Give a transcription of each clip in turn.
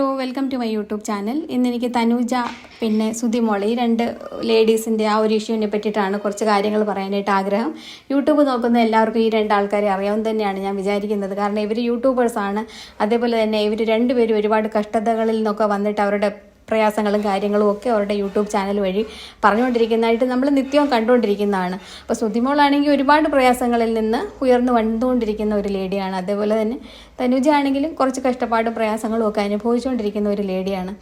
Hello welcome to my YouTube channel ഇന്ന് എനിക്ക് തനൂജ പിന്നെ സുധിമോൾ ഈ രണ്ട് ലേഡീസിന്റെ ആ ഒരു ഇഷ്യൂവിനെ പറ്റിയിട്ടാണ് കുറച്ച് കാര്യങ്ങൾ പറയാനായിട്ട് ആഗ്രഹം. യൂട്യൂബ് നോക്കുന്ന എല്ലാവർക്കും ഈ രണ്ട് ആൾക്കാരെ അറിയാവുന്ന തന്നെയാണ് ഞാൻ വിചാരിക്കുന്നത്. കാരണം ഇവർ യൂട്യൂബേഴ്സാണ് അതേപോലെ തന്നെ ഇവർ രണ്ടുപേരും ഒരുപാട് കഷ്ടതകളിൽ നിന്നൊക്കെ വന്നിട്ട് അവരുടെ പ്രയാസങ്ങളും കാര്യങ്ങളും ഒക്കെ അവരുടെ യൂട്യൂബ് ചാനൽ വഴി പറഞ്ഞുകൊണ്ടിരിക്കുന്നതായിട്ട് നമ്മൾ നിത്യവും കണ്ടുകൊണ്ടിരിക്കുന്നതാണ്. അപ്പോൾ സുധിമോളാണെങ്കിൽ ഒരുപാട് പ്രയാസങ്ങളിൽ നിന്ന് ഉയർന്നു വന്നുകൊണ്ടിരിക്കുന്ന ഒരു ലേഡിയാണ്. അതേപോലെ തന്നെ തനുജ ആണെങ്കിലും കുറച്ച് കഷ്ടപ്പാടും പ്രയാസങ്ങളും ഒക്കെ അനുഭവിച്ചുകൊണ്ടിരിക്കുന്ന ഒരു ലേഡിയാണ്.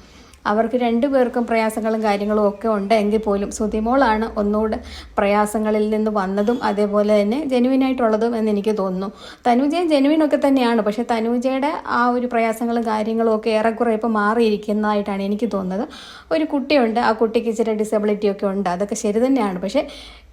അവർക്ക് രണ്ടുപേർക്കും പ്രയാസങ്ങളും കാര്യങ്ങളും ഒക്കെ ഉണ്ട് എങ്കിൽ പോലും സുതിമോളാണ് ഒന്നുകൂടെ പ്രയാസങ്ങളിൽ നിന്ന് വന്നതും അതേപോലെ തന്നെ ജെനുവിനായിട്ടുള്ളതും എന്ന് എനിക്ക് തോന്നുന്നു. തനുജയും ജെനുവിനൊക്കെ തന്നെയാണ്. പക്ഷേ തനുജയുടെ ആ ഒരു പ്രയാസങ്ങളും കാര്യങ്ങളും ഒക്കെ ഏറെക്കുറെ ഇപ്പോൾ മാറിയിരിക്കുന്നതായിട്ടാണ് എനിക്ക് തോന്നുന്നത്. ഒരു കുട്ടിയുണ്ട്. ആ കുട്ടിക്ക് ഇച്ചിരി ഡിസബിലിറ്റി ഒക്കെ ഉണ്ട്. അതൊക്കെ ശരി തന്നെയാണ്. പക്ഷേ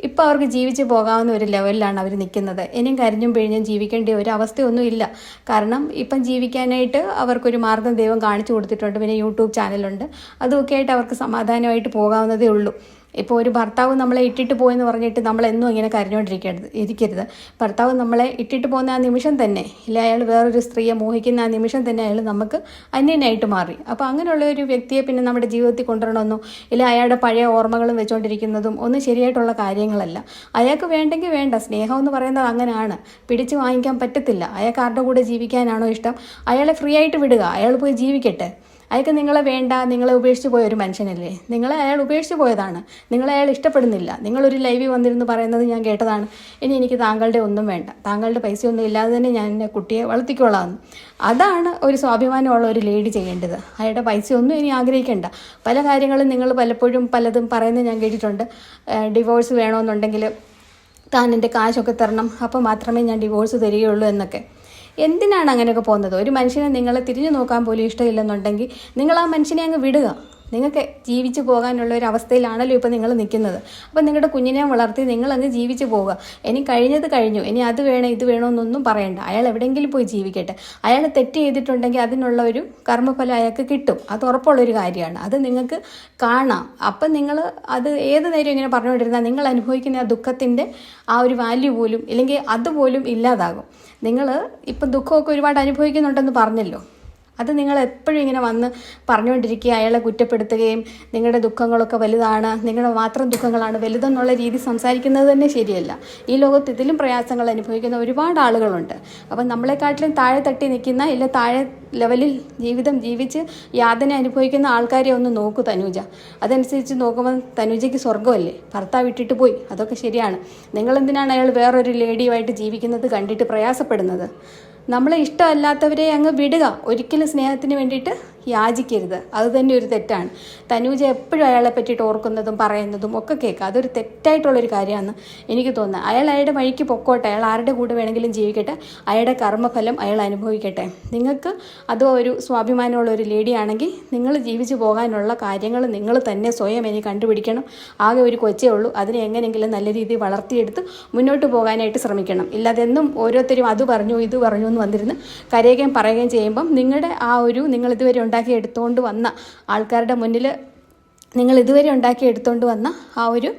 ഇപ്പോൾ അവർക്ക് ജീവിച്ച് പോകാവുന്ന ഒരു ലെവലിലാണ് അവർ നിൽക്കുന്നത്. ഇനിയും കരിഞ്ഞും പിഴിഞ്ഞും ജീവിക്കേണ്ട ഒരു അവസ്ഥയൊന്നുമില്ല. കാരണം ഇപ്പം ജീവിക്കാനായിട്ട് അവർക്കൊരു മാർഗം ദൈവം കാണിച്ചു കൊടുത്തിട്ടുണ്ട്. പിന്നെ യൂട്യൂബ് ചാനലുണ്ട്. അതുമൊക്കെ ആയിട്ട് അവർക്ക് സമാധാനമായിട്ട് പോകാവുന്നതേ ഉള്ളൂ. ഇപ്പോൾ ഒരു ഭർത്താവ് നമ്മളെ ഇട്ടിട്ട് പോയെന്ന് പറഞ്ഞിട്ട് നമ്മളെന്നും ഇങ്ങനെ കരഞ്ഞുകൊണ്ടിരിക്കരുത് ഇരിക്കരുത്. ഭർത്താവ് നമ്മളെ ഇട്ടിട്ട് പോകുന്ന ആ നിമിഷം തന്നെ ഇല്ല അയാൾ വേറൊരു സ്ത്രീയെ മോഹിക്കുന്ന ആ നിമിഷം തന്നെ അയാൾ നമുക്ക് അന്യനായിട്ട് മാറി. അപ്പോൾ അങ്ങനെയുള്ള ഒരു വ്യക്തിയെ പിന്നെ നമ്മുടെ ജീവിതത്തിൽ കൊണ്ടുവരണമെന്നോ ഇല്ല അയാളുടെ പഴയ ഓർമ്മകളും വെച്ചുകൊണ്ടിരിക്കുന്നതും ഒന്നും ശരിയായിട്ടുള്ള കാര്യങ്ങളല്ല. അയാൾക്ക് വേണ്ടെങ്കിൽ വേണ്ട സ്നേഹം എന്ന് പറയുന്നത് അങ്ങനെയാണ് പിടിച്ചു വാങ്ങിക്കാൻ പറ്റത്തില്ല. അയാൾക്ക് ആരുടെ കൂടെ ജീവിക്കാനാണോ ഇഷ്ടം? അയാളെ ഫ്രീ ആയിട്ട് വിടുക അയാൾ പോയി ജീവിക്കട്ടെ. അയാൾക്ക് നിങ്ങളെ വേണ്ട നിങ്ങളെ ഉപേക്ഷിച്ച് പോയ ഒരു മനുഷ്യനല്ലേ? നിങ്ങളെ അയാൾ ഉപേക്ഷിച്ച് പോയതാണ്. നിങ്ങളെ അയാൾ ഇഷ്ടപ്പെടുന്നില്ല. നിങ്ങളൊരു ലൈവിൽ വന്നിരുന്നു പറയുന്നത് ഞാൻ കേട്ടതാണ്. ഇനി എനിക്ക് താങ്കളുടെ ഒന്നും വേണ്ട. താങ്കളുടെ പൈസയൊന്നും ഇല്ലാതെ തന്നെ ഞാൻ എന്റെ കുട്ടിയെ വളർത്തിക്കൊള്ളാമെന്ന് അതാണ് ഒരു സ്വാഭിമാനമുള്ള ഒരു ലേഡി ചെയ്യേണ്ടത്. അയാളുടെ പൈസയൊന്നും ഇനി ആഗ്രഹിക്കേണ്ട. പല കാര്യങ്ങളും നിങ്ങൾ പലപ്പോഴും പലതും പറയുന്നത് ഞാൻ കേട്ടിട്ടുണ്ട്. ഡിവോഴ്സ് വേണമെന്നുണ്ടെങ്കിൽ താൻ എന്റെ കാശൊക്കെ തരണം. അപ്പോൾ മാത്രമേ ഞാൻ ഡിവോഴ്സ് തരികയുള്ളൂ എന്നൊക്കെ. എന്തിനാണ് അങ്ങനെയൊക്കെ പോകുന്നത്? ഒരു മനുഷ്യനെ നിങ്ങളെ തിരിഞ്ഞു നോക്കാൻ പോലും ഇഷ്ടമില്ലെന്നുണ്ടെങ്കിൽ നിങ്ങൾ ആ മനുഷ്യനെ അങ്ങ് വിടുക. നിങ്ങൾക്ക് ജീവിച്ചു പോകാനുള്ള ഒരു അവസ്ഥയിലാണല്ലോ ഇപ്പോൾ നിങ്ങൾ നിൽക്കുന്നത്. അപ്പോൾ നിങ്ങളുടെ കുഞ്ഞിനെ വളർത്തി നിങ്ങളങ്ങ് ജീവിച്ചു പോവുക. ഇനി കഴിഞ്ഞത് കഴിഞ്ഞു. ഇനി അത് വേണം ഇത് വേണമെന്നൊന്നും പറയണ്ട. അയാൾ എവിടെയെങ്കിലും പോയി ജീവിക്കട്ടെ. അയാൾ തെറ്റ് ചെയ്തിട്ടുണ്ടെങ്കിൽ അതിനുള്ള ഒരു കർമ്മഫലം അയാൾക്ക് കിട്ടും. അത് ഉറപ്പുള്ളൊരു കാര്യമാണ്. അത് നിങ്ങൾക്ക് കാണാം. അപ്പം നിങ്ങൾ അത് ഏത് നേരം ഇങ്ങനെ പറഞ്ഞുകൊണ്ടിരുന്നാൽ നിങ്ങൾ അനുഭവിക്കുന്ന ആ ദുഃഖത്തിന്റെ ആ ഒരു വാല്യൂ പോലും ഇല്ലെങ്കിൽ അതുപോലും ഇല്ലാതാകും. നിങ്ങൾ ഇപ്പം ദുഃഖമൊക്കെ ഒരുപാട് അനുഭവിക്കുന്നുണ്ടെന്ന് പറഞ്ഞല്ലോ. അത് നിങ്ങൾ എപ്പോഴും ഇങ്ങനെ വന്ന് പറഞ്ഞുകൊണ്ടിരിക്കുക അയാളെ കുറ്റപ്പെടുത്തുകയും നിങ്ങളുടെ ദുഃഖങ്ങളൊക്കെ വലുതാണ് നിങ്ങളുടെ മാത്രം ദുഃഖങ്ങളാണ് വലുതെന്നുള്ള രീതി സംസാരിക്കുന്നത് തന്നെ ശരിയല്ല. ഈ ലോകത്ത് ഇതിലും പ്രയാസങ്ങൾ അനുഭവിക്കുന്ന ഒരുപാട് ആളുകളുണ്ട്. അപ്പം നമ്മളെക്കാട്ടിലും താഴെ തട്ടി നിൽക്കുന്ന ഇല്ല താഴെ ലെവലിൽ ജീവിതം ജീവിച്ച് യാതന അനുഭവിക്കുന്ന ആൾക്കാരെ ഒന്ന് നോക്കൂ തനൂജ. അതനുസരിച്ച് നോക്കുമ്പോൾ തനൂജയ്ക്ക് സ്വർഗമല്ലേ? ഭർത്താവ് വിട്ടിട്ട് പോയി. അതൊക്കെ ശരിയാണ്. നിങ്ങളെന്തിനാണ് അയാൾ വേറൊരു ലേഡിയുമായിട്ട് ജീവിക്കുന്നത് കണ്ടിട്ട് പ്രയാസപ്പെടുന്നത്? നമ്മളെ ഇഷ്ടമല്ലാത്തവരെ അങ്ങ് വിടുക. ഒരിക്കലും സ്നേഹത്തിന് വേണ്ടിയിട്ട് യാചിക്കരുത്. അത് തന്നെ ഒരു തെറ്റാണ്. തനൂജ എപ്പോഴും അയാളെ പറ്റിയിട്ട് ഓർക്കുന്നതും പറയുന്നതും ഒക്കെ കേൾക്കുക അതൊരു തെറ്റായിട്ടുള്ളൊരു കാര്യമാണ് എനിക്ക് തോന്നുന്നത്. അയാൾ അയാളുടെ വഴിക്ക് പൊക്കോട്ടെ. അയാൾ ആരുടെ കൂടെ വേണമെങ്കിലും ജീവിക്കട്ടെ. അയാളുടെ കർമ്മഫലം അയാൾ അനുഭവിക്കട്ടെ. നിങ്ങൾക്ക് അതോ ഒരു സ്വാഭിമാനമുള്ള ഒരു ലേഡിയാണെങ്കിൽ നിങ്ങൾ ജീവിച്ചു പോകാനുള്ള കാര്യങ്ങൾ നിങ്ങൾ തന്നെ സ്വയം ഇനി കണ്ടുപിടിക്കണം. ആകെ ഒരു കൊച്ചേ ഉള്ളൂ. അതിനെ എങ്ങനെയെങ്കിലും നല്ല രീതിയിൽ വളർത്തിയെടുത്ത് മുന്നോട്ട് പോകാനായിട്ട് ശ്രമിക്കണം. ഇല്ലാതെന്നും ഓരോരുത്തരും അത് പറഞ്ഞു ഇത് പറഞ്ഞു എന്ന് വന്നിരുന്ന് കരയുകയും പറയുകയും ചെയ്യുമ്പം നിങ്ങളുടെ ആ ഒരു നിങ്ങൾ ഇതുവരെ ഉണ്ടാക്കി എടുത്തുകൊണ്ട് വന്ന ആൾക്കാരുടെ മുന്നിൽ നിങ്ങൾ ഇതുവരെ ഉണ്ടാക്കി എടുത്തുകൊണ്ട് വന്ന ആ ഒരു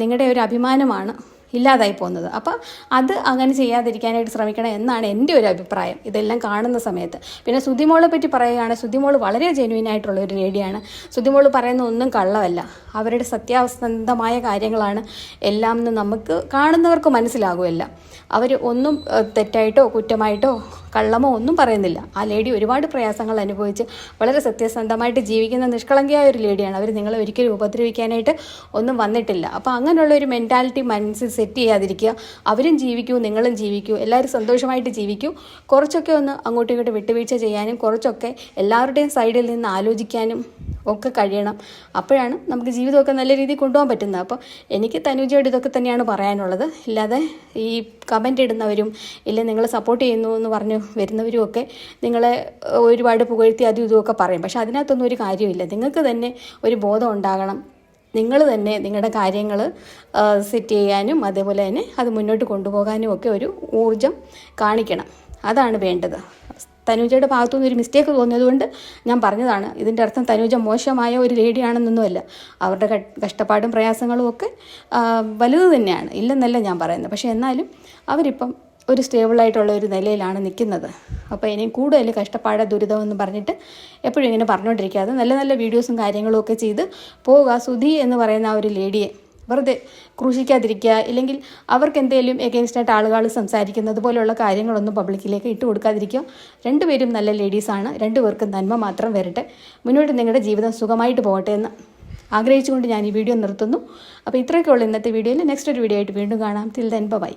നിങ്ങളുടെ ഒരു അഭിമാനമാണ്. ഇല്ലാതായി പോകുന്നത്. അപ്പോൾ അത് അങ്ങനെ ചെയ്യാതിരിക്കാനായിട്ട് ശ്രമിക്കണം എന്നാണ് എന്റെ ഒരു അഭിപ്രായം. ഇതെല്ലാം കാണുന്ന സമയത്ത്. പിന്നെ സുതിമോളെ പറ്റി പറയുകയാണ് സുതിമോൾ വളരെ ജെന്യൂൻ ആയിട്ടുള്ള ഒരു ലേഡിയാണ് സുതിമോൾ പറയുന്ന ഒന്നും കള്ളമല്ല അവരുടെ സത്യാവസ്ഥന്തമായ കാര്യങ്ങളാണ് എല്ലാം എന്ന് നമുക്ക് കാണുന്നവർക്ക് മനസ്സിലാകുമല്ല അവർ ഒന്നും തെറ്റായിട്ടോ കുറ്റമായിട്ടോ കള്ളമോ ഒന്നും പറയുന്നില്ല. ആ ലേഡി ഒരുപാട് പ്രയാസങ്ങൾ അനുഭവിച്ച് വളരെ സത്യസന്ധമായിട്ട് ജീവിക്കുന്ന നിഷ്കളങ്കയായ ഒരു ലേഡിയാണ് അവർ നിങ്ങളെ ഒരിക്കലും ഉപദ്രവിക്കാനായിട്ട് ഒന്നും വന്നിട്ടില്ല. അപ്പോൾ അങ്ങനെയുള്ള ഒരു മെന്റാലിറ്റി മനസ്സിൽ സെറ്റ് ചെയ്യാതിരിക്കുക. അവരും ജീവിക്കൂ നിങ്ങളും ജീവിക്കൂ എല്ലാവരും സന്തോഷമായിട്ട് ജീവിക്കൂ. കുറച്ചൊക്കെ ഒന്ന് അങ്ങോട്ടും ഇങ്ങോട്ടും വിട്ടുവീഴ്ച ചെയ്യാനും കുറച്ചൊക്കെ എല്ലാവരുടെയും സൈഡിൽ നിന്ന് ആലോചിക്കാനും ഒക്കെ കഴിയണം. അപ്പോഴാണ് നമുക്ക് ജീവിതമൊക്കെ നല്ല രീതിയിൽ കൊണ്ടുപോകാൻ പറ്റുന്നത്. അപ്പോൾ എനിക്ക് തനുജയോട് ഇതൊക്കെ തന്നെയാണ് പറയാനുള്ളത്. ഇല്ലാതെ ഈ കമന്റ് ഇടുന്നവരും ഇല്ല നിങ്ങൾ സപ്പോർട്ട് ചെയ്യുന്നു എന്ന് പറഞ്ഞ് വരുന്നവരും ഒക്കെ നിങ്ങളെ ഒരുപാട് പുകഴ്ത്തി അതും ഇതുമൊക്കെ പറയും. പക്ഷെ അതിനകത്തൊന്നും ഒരു കാര്യമില്ല. നിങ്ങൾക്ക് തന്നെ ഒരു ബോധം ഉണ്ടാകണം. നിങ്ങൾ തന്നെ നിങ്ങളുടെ കാര്യങ്ങൾ സെറ്റ് ചെയ്യാനും അതേപോലെ തന്നെ അത് മുന്നോട്ട് കൊണ്ടുപോകാനും ഒക്കെ ഒരു ഊർജം കാണിക്കണം. അതാണ് വേണ്ടത്. തനുജയുടെ ഭാഗത്തുനിന്ന് ഒരു മിസ്റ്റേക്ക് തോന്നിയതുകൊണ്ട് ഞാൻ പറഞ്ഞതാണ്. ഇതിന്റെ അർത്ഥം തനുജ മോശമായ ഒരു ലേഡിയാണെന്നൊന്നുമല്ല അവരുടെ കഷ്ടപ്പാടും പ്രയാസങ്ങളും ഒക്കെ വലുത് തന്നെയാണ്. ഇല്ലെന്നല്ല ഞാൻ പറയുന്നത്. പക്ഷേ എന്നാലും അവരിപ്പം ഒരു സ്റ്റേബിളായിട്ടുള്ള ഒരു നിലയിലാണ് നിൽക്കുന്നത്. അപ്പോൾ ഇനിയും കൂടുതൽ കഷ്ടപ്പാട് ദുരിതം എന്ന് പറഞ്ഞിട്ട് എപ്പോഴും ഇങ്ങനെ പറഞ്ഞുകൊണ്ടിരിക്കാതെ നല്ല നല്ല വീഡിയോസും കാര്യങ്ങളും ഒക്കെ ചെയ്ത് പോവുക. സുധി എന്ന് പറയുന്ന ആ ഒരു ലേഡിയെ വെറുതെ ക്രൂശിക്കാതിരിക്കുക. ഇല്ലെങ്കിൽ അവർക്ക് എന്തെങ്കിലും എഗെയിൻസ്റ്റായിട്ട് ആളുകൾ സംസാരിക്കുന്നത് പോലെയുള്ള കാര്യങ്ങളൊന്നും പബ്ലിക്കിലേക്ക് ഇട്ട് കൊടുക്കാതിരിക്കുക. രണ്ടുപേരും നല്ല ലേഡീസാണ് രണ്ടുപേർക്കും നന്മ മാത്രം വരട്ടെ. മുന്നോട്ട് നിങ്ങളുടെ ജീവിതം സുഖമായിട്ട് പോകട്ടെ എന്ന് ആഗ്രഹിച്ചുകൊണ്ട് ഞാൻ ഈ വീഡിയോ നിർത്തുന്നു. അപ്പോൾ ഇത്രയൊക്കെ ഉള്ളൂ ഇന്നത്തെ വീഡിയോയിൽ നെക്സ്റ്റ് ഒരു വീഡിയോ ആയിട്ട് വീണ്ടും കാണാം. തിൽ ദൻ ബൈ